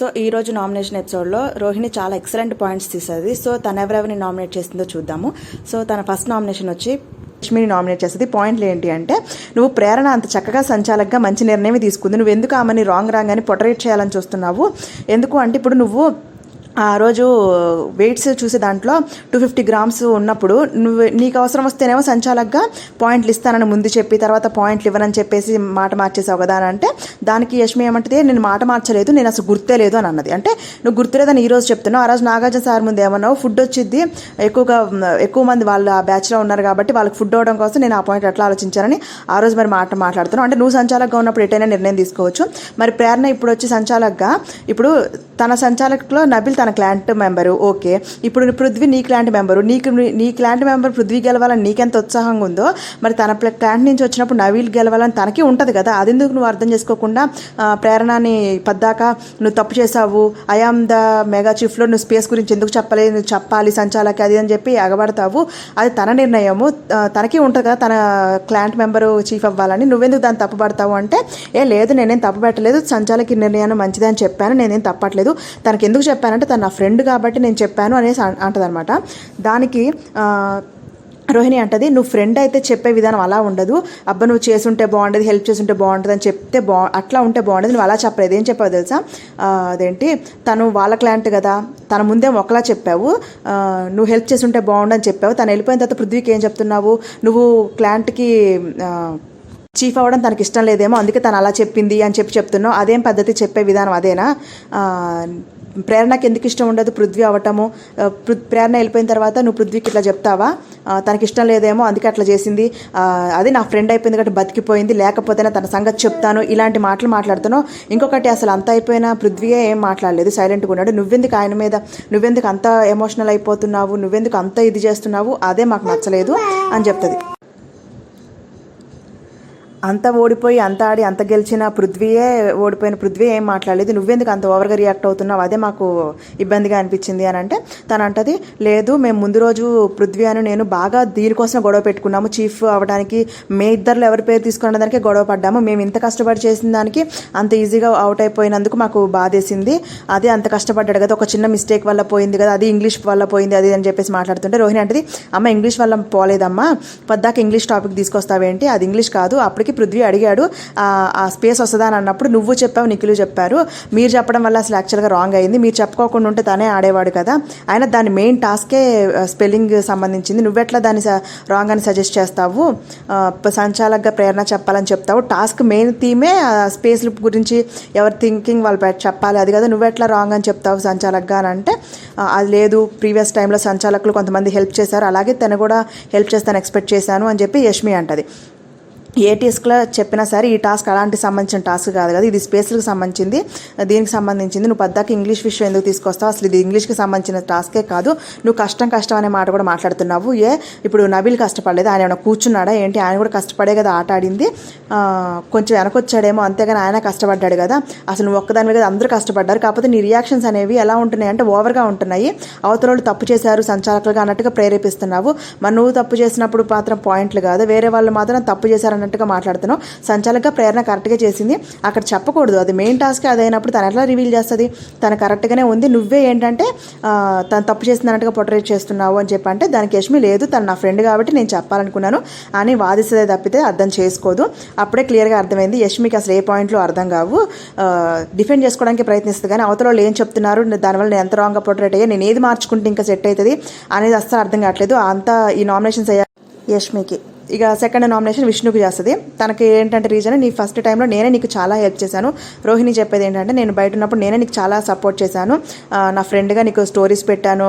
So ఈ రోజు nomination ఎపిసోడ్లో రోహిణి చాలా ఎక్సలెంట్ పాయింట్స్ తీసేది. సో తను ఎవరెవరిని నామినేట్ చేసిందో చూద్దాము. సో తన ఫస్ట్ నామినేషన్ వచ్చి లక్ష్మిని నామినేట్ చేస్తుంది పాయింట్లు ఏంటి అంటే నువ్వు ప్రేరణ అంత చక్కగా సంచాలకగా మంచి నిర్ణయం తీసుకుంది. నువ్వు ఎందుకు ఆమెని రాంగ్ రాంగ్ అని పొటరేట్ చేయాలని చూస్తున్నావు? ఎందుకు? అంటే ఇప్పుడు నువ్వు ఆ రోజు వెయిట్స్ చూసే దాంట్లో టూ ఫిఫ్టీ గ్రామ్స్ ఉన్నప్పుడు నువ్వు నీకు అవసరం వస్తేనేమో సంచాలకగా పాయింట్లు ఇస్తానని ముందు చెప్పి తర్వాత పాయింట్లు ఇవ్వనని చెప్పేసి మాట మార్చేసావు కదా అని అంటే దానికి యష్మి ఏమంటే నేను మాట మార్చలేదు నేను అసలు గుర్తే లేదు అని అన్నది. అంటే నువ్వు గుర్తులేదని ఈ రోజు చెప్తున్నావు. ఆ రోజు నాగార్జున సార్ ముందు ఏమన్నావు ఫుడ్ వచ్చింది ఎక్కువగా ఎక్కువ మంది వాళ్ళు ఆ బ్యాచ్లో ఉన్నారు కాబట్టి వాళ్ళకి ఫుడ్ అవ్వడం కోసం నేను ఆ పాయింట్ ఎట్లా ఆలోచించానని ఆ రోజు మరి మాట మాట్లాడుతున్నావు. అంటే నువ్వు సంచాలకగా ఉన్నప్పుడు ఎటైనా నిర్ణయం తీసుకోవచ్చు. మరి ప్రేరణ ఇప్పుడు వచ్చి సంచాలకగా ఇప్పుడు తన సంచాలకులో నబిల్ తన క్లాంట్ మెంబరు ఓకే ఇప్పుడు పృథ్వీ నీ క్లాంట్ మెంబరు నీకు నీ క్లాంట్ మెంబర్ పృథ్వీ గెలవాలని నీకెంత ఉత్సాహంగా ఉందో మరి తన క్లాంట్ నుంచి వచ్చినప్పుడు నవీల్ గెలవాలని తనకి ఉంటుంది కదా. అది ఎందుకు నువ్వు అర్థం చేసుకోకుండా ప్రేరణని పద్దాక నువ్వు తప్పు చేసావు ఐఆమ్ ద మెగా చీఫ్లో నువ్వు స్పేస్ గురించి ఎందుకు చెప్పలేదు నువ్వు చెప్పాలి సంచాలకి అది అని చెప్పి ఎగబడతావు. అది తన నిర్ణయము. తనకి ఉంటుంది కదా తన క్లాంట్ మెంబరు చీఫ్ అవ్వాలని. నువ్వెందుకు దాన్ని తప్పుపడతావు అంటే ఏ లేదు నేనేం తప్పు పెట్టలేదు. సంచాలకి నిర్ణయాన్ని మంచిదే అని చెప్పాను. నేనేం తప్పట్లేదు. తనకి ఎందుకు చెప్పానంటే తన నా ఫ్రెండ్ కాబట్టి నేను చెప్పాను అనేసి అంటదనమాట దానికి రోహిణి అంటది నువ్వు ఫ్రెండ్ అయితే చెప్పే విధానం అలా ఉండదు. అబ్బా నువ్వు చేసుంటే బాగుండేది హెల్ప్ చేస్తుంటే బాగుంటుంది అని చెప్తే బా అట్లా ఉంటే బాగుండేది నువ్వు అలా చెప్పలేదు. ఏం చెప్పావు తెలుసా? అదేంటి? తను వాళ్ళ క్లాంట్ కదా. తన ముందే ఒకలా చెప్పావు. నువ్వు హెల్ప్ చేస్తుంటే బాగుండని చెప్పావు. తను వెళ్ళిపోయిన తర్వాత పృథ్వీకి ఏం చెప్తున్నావు? నువ్వు క్లాంట్కి చీఫ్ అవ్వడం తనకి ఇష్టం లేదేమో అందుకే తను అలా చెప్పింది అని చెప్పి చెప్తున్నావు. అదేం పద్ధతి చెప్పే విధానం అదేనా? ప్రేరణకి ఎందుకు ఇష్టం ఉండదు? పృథ్వీ అవ్వటము పృ- ప్రేరణ వెళ్ళిపోయిన తర్వాత నువ్వు పృథ్వీకి ఇట్లా చెప్తావా? తనకి ఇష్టం లేదేమో అందుకే అట్లా చేసింది. అది అదే నా ఫ్రెండ్ అయిపోయింది కాబట్టి బతికిపోయింది. లేకపోతేనే తన సంగతి చెప్తాను. ఇలాంటి మాటలు మాట్లాడుతున్నావు. ఇంకొకటి అసలు అంత అయిపోయినా పృథ్వీయే ఏం మాట్లాడలేదు. సైలెంట్గా ఉన్నాడు. నువ్వెందుకు ఆయన మీద నువ్వెందుకు అంత ఎమోషనల్ అయిపోతున్నావు? నువ్వెందుకు అంత ఇది చేస్తున్నావు? అదే మాకు నచ్చలేదు అని చెప్తుంది. అంత ఓడిపోయి అంత ఆడి అంత గెలిచిన పృథ్వీయే ఓడిపోయిన పృథ్వీ ఏం మాట్లాడలేదు. నువ్వెందుకు అంత ఓవర్గా రియాక్ట్ అవుతున్నావు? అదే మాకు ఇబ్బందిగా అనిపించింది అని అంటే తను అంటది లేదు మేము ముందు రోజు పృథ్వీ అని నేను బాగా దీనికోసం గొడవ పెట్టుకున్నాము. చీఫ్ అవ్వడానికి మే ఇద్దరు ఎవరి పేరు తీసుకున్న దానికే గొడవ పడ్డాము. మేము ఇంత కష్టపడి చేసిన దానికి అంత ఈజీగా అవుట్ అయిపోయినందుకు మాకు బాధేసింది. అదే అంత కష్టపడ్డాడు కదా ఒక చిన్న మిస్టేక్ వల్ల పోయింది కదా అది ఇంగ్లీష్ వల్ల పోయింది అది అని చెప్పేసి మాట్లాడుతుంటే రోహిణి అంటది అమ్మ ఇంగ్లీష్ వల్ల పోలేదమ్మా. పద్దాక ఇంగ్లీష్ టాపిక్ తీసుకొస్తావేంటి? అది ఇంగ్లీష్ కాదు. అప్పటికి పృథ్వీ అడిగాడు ఆ స్పేస్ వస్తుందా? అని అన్నప్పుడు నువ్వు చెప్పావు నిఖిలు చెప్పారు. మీరు చెప్పడం వల్ల అసలు యాక్చువల్గా రాంగ్ అయింది. మీరు చెప్పుకోకుండా ఉంటే తనే ఆడేవాడు కదా. ఆయన దాని మెయిన్ టాస్కే స్పెల్లింగ్ సంబంధించింది. నువ్వెట్లా దాన్ని రాంగ్ అని సజెస్ట్ చేస్తావు? సంచాలకగా ప్రేరణ చెప్పాలని చెప్తావు. టాస్క్ మెయిన్ థీమే స్పేస్ గురించి ఎవరి థింకింగ్ వాళ్ళు చెప్పాలి. అది కదా నువ్వెట్లా రాంగ్ అని చెప్తావు సంచాలకగా అని అంటే అది లేదు. ప్రీవియస్ టైంలో సంచాలకులు కొంతమంది హెల్ప్ చేశారు. అలాగే తను కూడా హెల్ప్ చేస్తాను ఎక్స్పెక్ట్ చేశాను అని చెప్పి యష్మి అంటది. ఏ టాస్క్లో చెప్పినా సరే ఈ టాస్క్ అలాంటి సంబంధించిన టాస్క్ కాదు కదా. ఇది స్పేస్లకు సంబంధించింది. దీనికి సంబంధించింది నువ్వు పద్దాక ఇంగ్లీష్ విషయం ఎందుకు తీసుకొస్తావు? అసలు ఇది ఇంగ్లీష్కి సంబంధించిన టాస్కే కాదు. నువ్వు కష్టం కష్టం అనే మాట కూడా మాట్లాడుతున్నావు. ఏ? ఇప్పుడు నబీల్ కష్టపడలేదు. ఆయన ఏమైనా కూర్చున్నాడా? ఏంటి? ఆయన కూడా కష్టపడే కదా ఆట ఆడింది. కొంచెం వెనకొచ్చాడేమో. అంతేగాని ఆయన కష్టపడ్డాడు కదా. అసలు నువ్వు ఒక్కదాని కదా అందరూ కష్టపడ్డారు. కాకపోతే నీ రియాక్షన్స్ అనేవి ఎలా ఉంటున్నాయి? అంటే ఓవర్గా ఉంటున్నాయి. అవతల వాళ్ళు తప్పు చేశారు సంచాలకులుగా అన్నట్టుగా ప్రేరేపిస్తున్నావు. మరి నువ్వు తప్పు చేసినప్పుడు మాత్రం పాయింట్లు కాదు. వేరే వాళ్ళు మాత్రం తప్పు చేశారని అన్నట్టుగా మాట్లాడుతున్నావు. సంచాలకగా ప్రేరణ కరెక్ట్గా చేసింది. అక్కడ చెప్పకూడదు. అది మెయిన్ టాస్క్ అది అయినప్పుడు తను ఎట్లా రివీల్ చేస్తుంది? తను కరెక్ట్గానే ఉంది. నువ్వే ఏంటంటే తను తప్పు చేస్తున్నట్టుగా పొటరేట్ చేస్తున్నావు అని చెప్పి అంటే దానికి యష్మి లేదు. తను నా ఫ్రెండ్ కాబట్టి నేను చెప్పాలనుకున్నాను. అని వాదిస్తే తప్పితే అర్థం చేసుకోదు. అప్పుడే క్లియర్గా అర్థమైంది. యష్మికి అసలు ఏ పాయింట్లో అర్థం కావు. డిఫెండ్ చేసుకోవడానికి ప్రయత్నిస్తుంది. కానీ అవతల వాళ్ళు ఏం చెప్తున్నారు? దానివల్ల నేను ఎంత రాంగ్గా పొటరేట్ అయ్యా? నేను ఏది మార్చుకుంటే ఇంకా సెట్ అవుతుంది? అనేది అస్సలు అర్థం కావట్లేదు. అంతా ఈ నామినేషన్స్ అయ్యా యష్మికి. ఇక సెకండ్ నామినేషన్ విష్ణుకు చేస్తుంది. తనకి ఏంటంటే రీజన్ నీ ఫస్ట్ టైంలో నేనే నీకు చాలా హెల్ప్ చేశాను. రోహిణి చెప్పేది ఏంటంటే నేను బయట ఉన్నప్పుడు నేనే నీకు చాలా సపోర్ట్ చేశాను. నా ఫ్రెండ్గా నీకు స్టోరీస్ పెట్టాను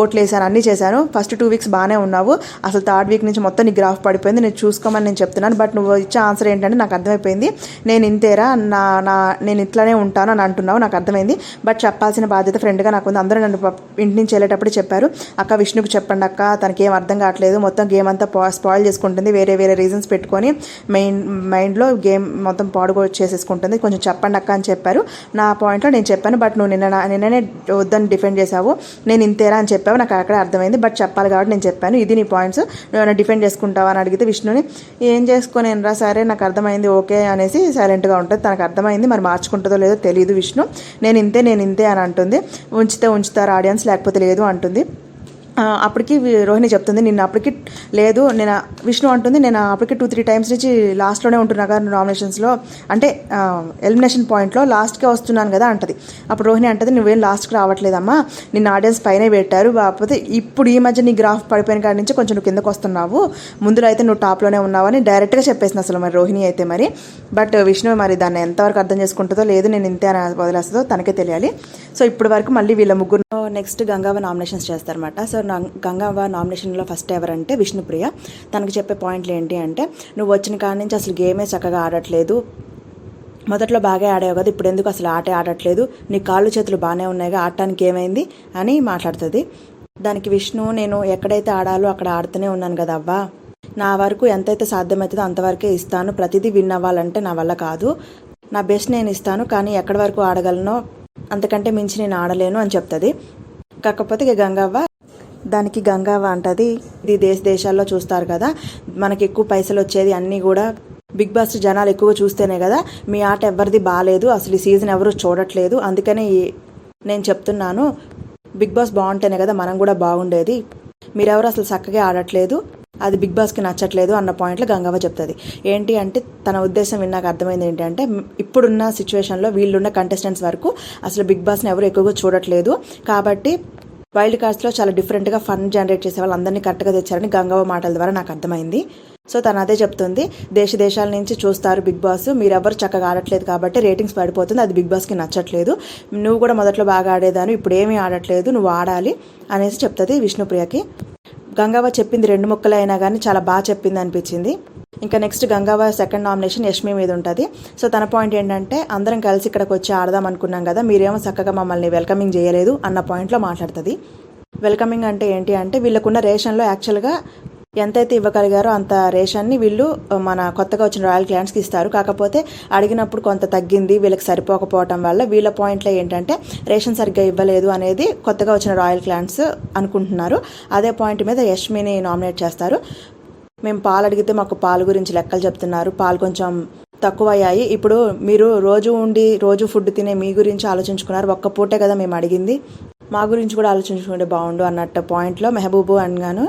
ఓట్లు వేసాను అన్నీ చేశాను. ఫస్ట్ టూ వీక్స్ బాగానే ఉన్నావు. అసలు థర్డ్ వీక్ నుంచి మొత్తం నీ గ్రాఫ్ పడిపోయింది. నేను చూసుకోమని నేను చెప్తున్నాను. బట్ నువ్వు ఇచ్చే ఆన్సర్ ఏంటంటే నాకు అర్థమైపోయింది. నేను ఇంతేరా నా నా నేను ఇట్లానే ఉంటాను అని అంటున్నావు. నాకు అర్థమైంది. బట్ చెప్పాల్సిన బాధ్యత ఫ్రెండ్గా నాకు ఉంది. అందరూ నన్ను ఇంటి నుంచి వెళ్ళేటప్పుడు చెప్పారు. అక్క విష్ణుకు చెప్పండి అక్క. తనకి ఏం అర్థం కావట్లేదు. మొత్తం గేమ్ అంతా స్పాయిల్ స్పాయిల్ చేసుకుంటుంది వేరే వేరే రీజన్స్ పెట్టుకొని మెయిన్ మైండ్లో గేమ్ మొత్తం పాడుకో చేసేసుకుంటుంది కొంచెం చెప్పండి అక్క అని చెప్పారు. నా పాయింట్లో నేను చెప్పాను బట్ నువ్వు నిన్న నిన్ననే వద్దని డిఫెండ్ చేసావు నేను ఇంతేరా అని చెప్పావు నాకు అక్కడ అర్థమైంది బట్ చెప్పాలి కాబట్టి నేను చెప్పాను. ఇది నీ పాయింట్స్ నువ్వు డిఫెండ్ చేసుకుంటావా అని అడిగితే విష్ణుని ఏం చేసుకొని రా సరే నాకు అర్థమైంది ఓకే అనేసి సైలెంట్గా ఉంటుంది. తనకు అర్థమైంది మరి మార్చుకుంటుందో లేదో తెలియదు విష్ణు. నేను ఇంతే నేను ఇంతే అని అంటుంది. ఉంచితే ఉంచుతారు ఆడియన్స్ లేకపోతే లేదు అంటుంది. అప్పటికి రోహిణి చెప్తుంది నిన్న అప్పటికి లేదు నేను విష్ణు అంటుంది నేను అప్పటికి టూ త్రీ టైమ్స్ నుంచి లాస్ట్లోనే ఉంటున్నా కదా నామినేషన్స్లో అంటే ఎలిమినేషన్ పాయింట్లో లాస్ట్కే వస్తున్నాను కదా అంటది. అప్పుడు రోహిణి అంటది నువ్వేం లాస్ట్కి రావట్లేదమ్మా. నిన్న ఆడియన్స్ పైనే పెట్టారు కాకపోతే ఇప్పుడు ఈ మధ్య నీ గ్రాఫ్ పడిపోయిన కాడి నుంచి కొంచెం నువ్వు కిందకు వస్తున్నావు. ముందులో అయితే నువ్వు టాప్లోనే ఉన్నావని డైరెక్ట్గా చెప్పేసింది అసలు మరి రోహిణి అయితే మరి. బట్ విష్ణు మరి దాన్ని ఎంతవరకు అర్థం చేసుకుంటుందో లేదు నేను ఇంతే వదిలేస్తుందో తనకే తెలియాలి. సో ఇప్పటి వరకు మళ్ళీ వీళ్ళ ముగ్గురు నెక్స్ట్ గంగావ నామినేషన్స్ చేస్తారన్నమాట. సో గంగవ్వ నామినేషన్లో ఫస్ట్ ఎవరంటే విష్ణుప్రియ. తనకు చెప్పే పాయింట్లు ఏంటి అంటే నువ్వు వచ్చిన కాడి నుంచి అసలు గేమే చక్కగా ఆడట్లేదు. మొదట్లో బాగా ఆడావు కదా ఇప్పుడు ఎందుకు అసలు ఆటే ఆడట్లేదు? నీ కాళ్ళు చేతులు బాగానే ఉన్నాయిగా ఆడటానికి ఏమైంది? అని మాట్లాడుతుంది. దానికి విష్ణు నేను ఎక్కడైతే ఆడాలో అక్కడ ఆడుతూనే ఉన్నాను కదా అవ్వా. నా వరకు ఎంతైతే సాధ్యమవుతుందో అంతవరకే ఇస్తాను. ప్రతిదీ విన్ అవ్వాలంటే నా వల్ల కాదు. నా బెస్ట్ నేను ఇస్తాను కానీ ఎక్కడి వరకు ఆడగలనో? అంతకంటే మించి నేను ఆడలేను అని చెప్తుంది. కాకపోతే ఇక గంగవ్వ దానికి గంగావ అంటది ఇది దేశ దేశాల్లో చూస్తారు కదా. మనకి ఎక్కువ పైసలు వచ్చేది అన్నీ కూడా బిగ్ బాస్ జనాలు ఎక్కువ చూస్తేనే కదా. మీ ఆట ఎవరిది బాగాలేదు అసలు ఈ సీజన్ ఎవరు చూడట్లేదు. అందుకనే నేను చెప్తున్నాను బిగ్ బాస్ బాగుంటేనే కదా మనం కూడా బాగుండేది. మీరెవరు అసలు చక్కగా ఆడట్లేదు. అది బిగ్ బాస్కి నచ్చట్లేదు అన్న పాయింట్లో గంగవ్వ చెప్తుంది. ఏంటి అంటే తన ఉద్దేశం విన్నాక అర్థమైంది ఏంటంటే ఇప్పుడున్న సిచ్యువేషన్లో వీళ్ళున్న కంటెస్టెంట్స్ వరకు అసలు బిగ్ బాస్ని ఎవరు ఎక్కువగా చూడట్లేదు. కాబట్టి వైల్డ్ కార్డ్స్లో చాలా డిఫరెంట్గా ఫన్ జనరేట్ చేసే వాళ్ళందరినీ కరెక్ట్గా తెచ్చారని గంగవ్వ మాటల ద్వారా నాకు అర్థమైంది. సో తను అదే చెప్తుంది దేశ దేశాల నుంచి చూస్తారు బిగ్ బాస్ మీరెవరు చక్కగా ఆడట్లేదు కాబట్టి రేటింగ్స్ పడిపోతుంది అది బిగ్ బాస్కి నచ్చట్లేదు. నువ్వు కూడా మొదట్లో బాగా ఆడేదాను ఇప్పుడు ఏమీ ఆడట్లేదు నువ్వు ఆడాలి అనేసి చెప్తుంది విష్ణుప్రియకి. గంగవ్వ చెప్పింది రెండు ముక్కలు అయినా కానీ చాలా బాగా చెప్పింది అనిపించింది ఇంకా next Gangavva second nomination Yashmi మీద ఉంటుంది. సో తన పాయింట్ ఏంటంటే అందరం కలిసి ఇక్కడికి వచ్చి ఆడదాం అనుకున్నాం కదా మీరేమో చక్కగా మమ్మల్ని వెల్కమింగ్ చేయలేదు అన్న పాయింట్లో మాట్లాడుతుంది. వెల్కమింగ్ అంటే ఏంటి అంటే వీళ్ళకున్న రేషన్లో యాక్చువల్గా ఎంతైతే ఇవ్వగలిగారో అంత రేషన్ని వీళ్ళు మన కొత్తగా వచ్చిన రాయల్ క్లయింట్స్కి ఇస్తారు. కాకపోతే అడిగినప్పుడు కొంత తగ్గింది వీళ్ళకి సరిపోకపోవటం వల్ల వీళ్ళ పాయింట్లో ఏంటంటే రేషన్ సరిగ్గా ఇవ్వలేదు అనేది కొత్తగా వచ్చిన రాయల్ క్లయింట్స్ అనుకుంటున్నారు. అదే పాయింట్ మీద యష్మిని నామినేట్ చేస్తారు. మేము పాలు అడిగితే మాకు పాలు గురించి లెక్కలు చెప్తున్నారు. పాలు కొంచెం తక్కువ అయ్యాయి ఇప్పుడు మీరు రోజు ఉండి రోజు ఫుడ్ తినే మీ గురించి ఆలోచించుకున్నారు. ఒక్క పూటే కదా మేము అడిగింది. మా గురించి కూడా ఆలోచించుకుంటే బాగుండు అన్నట్టు పాయింట్లో మెహబూబు అనగాను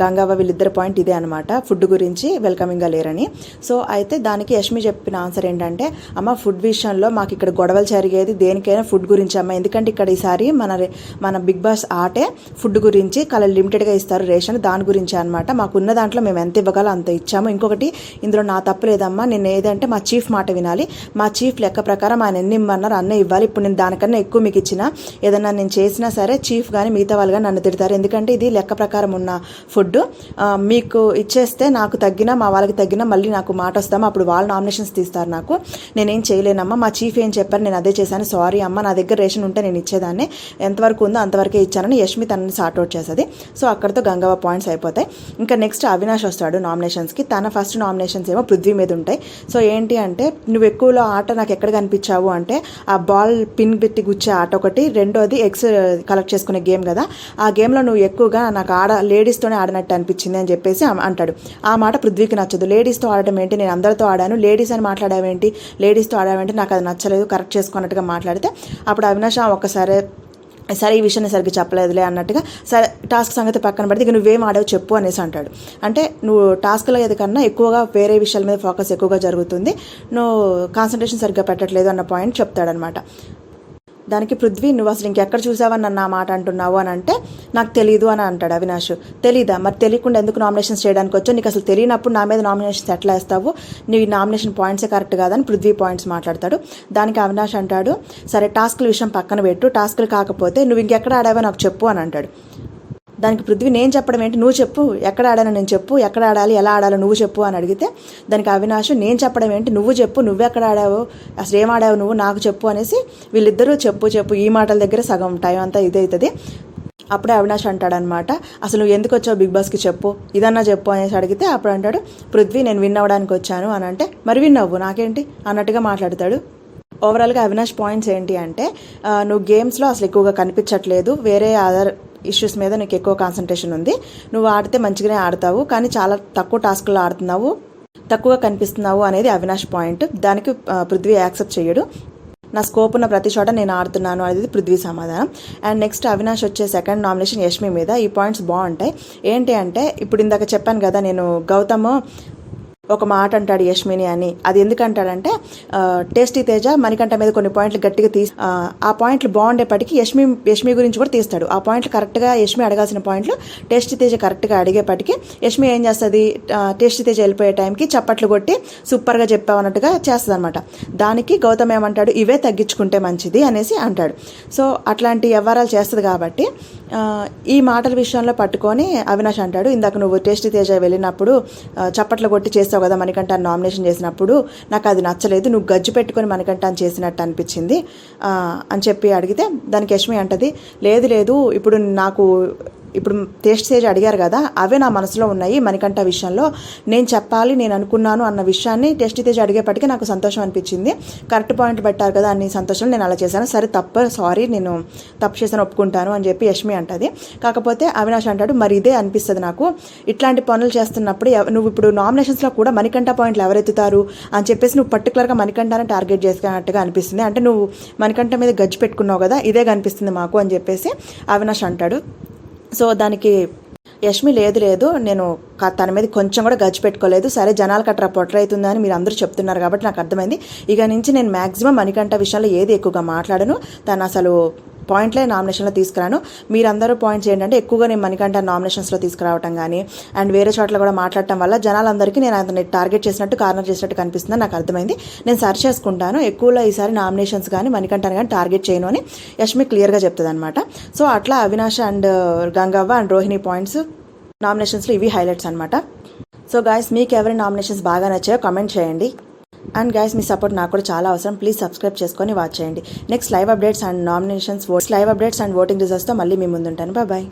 గంగావ వీళ్ళిద్దరు పాయింట్ ఇదే అనమాట ఫుడ్ గురించి వెల్కమింగ్గా లేరని. సో అయితే దానికి యష్మి చెప్పిన ఆన్సర్ ఏంటంటే అమ్మ ఫుడ్ విషయంలో మాకు ఇక్కడ గొడవలు జరిగేది దేనికైనా ఫుడ్ గురించి అమ్మ. ఎందుకంటే ఇక్కడ ఈసారి మన మన బిగ్ బాస్ ఆటే ఫుడ్ గురించి కల లిమిటెడ్గా ఇస్తారు రేషన్ దాని గురించి అనమాట మాకున్న దాంట్లో మేము ఎంత ఇవ్వగలం అంత ఇచ్చాము. ఇంకొకటి ఇందులో నా తప్పు లేదమ్మా నేను ఏదంటే మా చీఫ్ మాట వినాలి. మా చీఫ్ లెక్క ప్రకారం ఆయన ఎన్ని ఇమ్మన్నారు అన్నీ ఇవ్వాలి. ఇప్పుడు నేను దానికన్నా ఎక్కువ మీకు ఇచ్చిన ఏదన్నా నేను చేసినా సరే చీఫ్ కానీ మిగతా వాళ్ళు కానీ నన్ను తిడతారు. ఎందుకంటే ఇది లెక్క ప్రకారం ఉన్న ఫుడ్. మీకు ఇచ్చేస్తే నాకు తగ్గినా మా వాళ్ళకి తగ్గినా మళ్ళీ నాకు మాట వస్తాము? అప్పుడు వాళ్ళు నామినేషన్స్ తీస్తారు నాకు. నేనేం చేయలేనమ్మా. మా చీఫ్ ఏం చెప్పారు నేను అదే చేశాను. సారీ అమ్మ నా దగ్గర రేషన్ ఉంటే నేను ఇచ్చేదాన్ని. ఎంతవరకు ఉందో అంతవరకే ఇచ్చానని యష్మి తనని సార్ట్అవుట్ చేసేది సో అక్కడతో గంగవ పాయింట్స్ అయిపోతాయి. ఇంకా నెక్స్ట్ అవినాష్ వస్తాడు నామినేషన్స్కి తన ఫస్ట్ నామినేషన్స్ ఏమో పృథ్వీ మీద ఉంటాయి. సో ఏంటి అంటే నువ్వు ఎక్కువలో ఆట నాకు ఎక్కడ కనిపించావు అంటే ఆ బాల్ పిన్ పెట్టి గుచ్చే ఆట ఒకటి. రెండోది ఎక్స్ కలెక్ట్ చేసుకునే గేమ్ కదా. ఆ గేమ్లో నువ్వు ఎక్కువగా నాకు ఆడ లేడీస్తోనే ఆడినట్టు అనిపించింది అని చెప్పేసి అంటాడు. ఆ మాట పృథ్వీకి నచ్చదు. లేడీస్తో ఆడటం ఏంటి? నేను అందరితో ఆడాను. లేడీస్ అని మాట్లాడావేంటి? లేడీస్తో ఆడావేంటి నాకు అది నచ్చలేదు. కరెక్ట్ చేసుకున్నట్టుగా మాట్లాడితే అప్పుడు అవినాష్ "ఆ, ఒక్కసారి సరే ఈ విషయాన్ని సరిగ్గా చెప్పలేదులే అన్నట్టుగా సరే టాస్క్ సంగతి పక్కన పెడితే ఇక నువ్వేం ఆడావు చెప్పు అనేసి అంటాడు. అంటే నువ్వు టాస్క్లో ఏది కన్నా ఎక్కువగా వేరే విషయాల మీద ఫోకస్ ఎక్కువగా జరుగుతుంది. నువ్వు కాన్సన్ట్రేషన్ సరిగ్గా పెట్టట్లేదు అన్న పాయింట్ చెప్తాడనమాట. దానికి పృథ్వీ నువ్వు అసలు ఇంకెక్కడ చూసావని నన్ను ఆ మాట అంటున్నావు? అని అంటే నాకు తెలియదు అని అంటాడు అవినాష్. తెలీదా? మరి తెలియకుండా ఎందుకు నామినేషన్స్ చేయడానికి వచ్చో నీకు అసలు తెలియనప్పుడు నా మీద నామినేషన్స్ ఎట్లా వేస్తావు? నీ నామినేషన్ పాయింట్సే కరెక్ట్ కాదని పృథ్వీ పాయింట్స్ మాట్లాడతాడు. దానికి అవినాష్ అంటాడు సరే టాస్క్ల విషయం పక్కన పెట్టు. టాస్క్లు కాకపోతే నువ్వు ఇంకెక్కడ ఆడావో నాకు చెప్పు అని అంటాడు. దానికి పృథ్వీ నేను చెప్పడం ఏంటి? నువ్వు చెప్పు. ఎక్కడ ఆడానో నేను చెప్పు. ఎక్కడ ఆడాలి? ఎలా ఆడాలో నువ్వు చెప్పు అని అడిగితే దానికి అవినాష్ నేను చెప్పడం ఏంటి? నువ్వు చెప్పు. నువ్వెక్కడ ఆడావు? అసలు ఏం ఆడావు నువ్వు? నాకు చెప్పు అనేసి వీళ్ళిద్దరూ చెప్పు చెప్పు. ఈ మాటల దగ్గర సగం టైం అంతా ఇదే అవుతుంది. అప్పుడే అవినాష్ అంటాడనమాట అసలు నువ్వు ఎందుకు వచ్చావు బిగ్ బాస్కి చెప్పు? ఇదన్నా చెప్పు అనేసి అడిగితే అప్పుడు అంటాడు పృథ్వీ నేను విన్ అవ్వడానికి వచ్చాను అని అంటే మరి విన్ అవ్వు? నాకేంటి? అన్నట్టుగా మాట్లాడతాడు. ఓవరాల్గా అవినాష్ పాయింట్స్ ఏంటి అంటే నువ్వు గేమ్స్లో అసలు ఎక్కువగా కనిపించట్లేదు. వేరే అదర్ ఇష్యూస్ మీద నీకు ఎక్కువ కాన్సన్ట్రేషన్ ఉంది. నువ్వు ఆడితే మంచిగానే ఆడతావు కానీ చాలా తక్కువ టాస్క్లో ఆడుతున్నావు తక్కువగా కనిపిస్తున్నావు అనేది అవినాష్ పాయింట్ దానికి పృథ్వీ యాక్సెప్ట్ చేయడు. నా స్కోప్ ఉన్న ప్రతి చోట నేను ఆడుతున్నాను అనేది పృథ్వీ సమాధానం. అండ్ నెక్స్ట్ అవినాష్ వచ్చే సెకండ్ నామినేషన్ యష్మి మీద. ఈ పాయింట్స్ బాగుంటాయి. ఏంటి అంటే ఇప్పుడు ఇందాక చెప్పాను కదా నేను గౌతమ్ ఒక మాట అంటాడు యష్మిని అని. అది ఎందుకంటాడంటే టేస్టీ తేజ మణికంఠ మీద కొన్ని పాయింట్లు గట్టిగా తీసి ఆ, పాయింట్లు బాగుండేపటికి యష్మి యష్మి గురించి కూడా తీస్తాడు. ఆ పాయింట్లు కరెక్ట్గా యష్మి అడగాల్సిన పాయింట్లు టేస్టీ తేజ కరెక్ట్గా అడిగేపటికి యష్మి ఏం చేస్తుంది? టేస్టీ తేజ వెళ్ళిపోయే టైంకి చప్పట్లు కొట్టి సూపర్గా చెప్పావు అన్నట్టుగా చేస్తుంది అనమాట దానికి గౌతమ్ ఏమంటాడు? ఇవే తగ్గించుకుంటే మంచిది అనేసి అంటాడు. సో అట్లాంటి వ్యవహారాలు చేస్తుంది కాబట్టి ఈ మాటల విషయంలో పట్టుకొని అవినాష్ అంటాడు ఇందాక నువ్వు టేస్టీ తేజ వెళ్ళినప్పుడు చప్పట్లు కొట్టి చేస్తావు కదా మణికంఠ నామినేషన్ చేసినప్పుడు నాకు అది నచ్చలేదు నువ్వు గజ్జు పెట్టుకొని మణికంఠ చేసినట్టు అనిపించింది. అని చెప్పి అడిగితే దానికి యష్మి అంటది లేదు లేదు ఇప్పుడు నాకు ఇప్పుడు టేస్ట్ చేసి అడిగారు కదా అవే నా మనసులో ఉన్నాయి మణికంఠ విషయంలో. నేను చెప్పాలి నేను అనుకున్నాను అన్న విషయాన్ని టెస్ట్ తేజ్ అడిగేపటికి నాకు సంతోషం అనిపించింది. కరెక్ట్ పాయింట్ పెట్టారు కదా అన్ని సంతోషం నేను అలా చేశాను. సరే తప్ప సారీ నేను తప్పు చేశాను ఒప్పుకుంటాను అని చెప్పి యష్మి అంటది. కాకపోతే అవినాష్ అంటాడు మరి ఇదే అనిపిస్తుంది నాకు. ఇట్లాంటి పనులు చేస్తున్నప్పుడు నువ్వు ఇప్పుడు నామినేషన్స్లో కూడా మణికంఠ పాయింట్లు ఎవరెత్తుతారు? అని చెప్పేసి నువ్వు పర్టికులర్గా మణికంఠని టార్గెట్ చేసుకున్నట్టుగా అనిపిస్తుంది. అంటే నువ్వు మణికంఠ మీద గజ్జి పెట్టుకున్నావు కదా ఇదే కనిపిస్తుంది మాకు అని చెప్పేసి అవినాష్ అంటాడు. సో దానికి యష్మి లేదు లేదు. నేను తన మీద కొంచెం కూడా గచ్చి పెట్టుకోలేదు. సరే జనాలు కట్రా పొట్ర అవుతుందని మీరు అందరూ చెప్తున్నారు కాబట్టి నాకు అర్థమైంది. ఇక నుంచి నేను మాక్సిమం మణికంఠ విషయంలో ఏది ఎక్కువగా మాట్లాడను. తను అసలు పాయింట్లే నామినేషన్లో తీసుకురాను. మీరందరూ పాయింట్స్ ఏంటంటే ఎక్కువగా నేను మణికంఠ నామినేషన్స్లో తీసుకురావటం కానీ అండ్ వేరే చోట్ల కూడా మాట్లాడటం వల్ల జనాలందరికీ నేను అతన్ని టార్గెట్ చేసినట్టు కార్నర్ చేసినట్టు కనిపిస్తుందని నాకు అర్థమైంది. నేను సర్చ్ చేసుకుంటాను. ఎక్కువలో ఈసారి నామినేషన్స్ కానీ మణికంఠని కానీ టార్గెట్ చేయను అని యష్మి క్లియర్గా చెప్తుంది అనమాట సో అట్లా Avinash and Gangavva and Rohini points నామినేషన్స్లో ఇవి హైలైట్స్ అనమాట సో గాయస్ మీకు ఎవరి నామినేషన్స్ బాగా నచ్చాయో కమెంట్ చేయండి. అండ్ గైస్ మీ సపోర్ట్ నాకు కూడా చాలా అవసరం. ప్లీజ్ సబ్స్క్రైబ్ చేసుకొని వాచ్ చేయండి. Next live updates and nominations live updates and voting రిజల్ట్స్తో మళ్ళీ మీ ముందుంటాను. బాయ్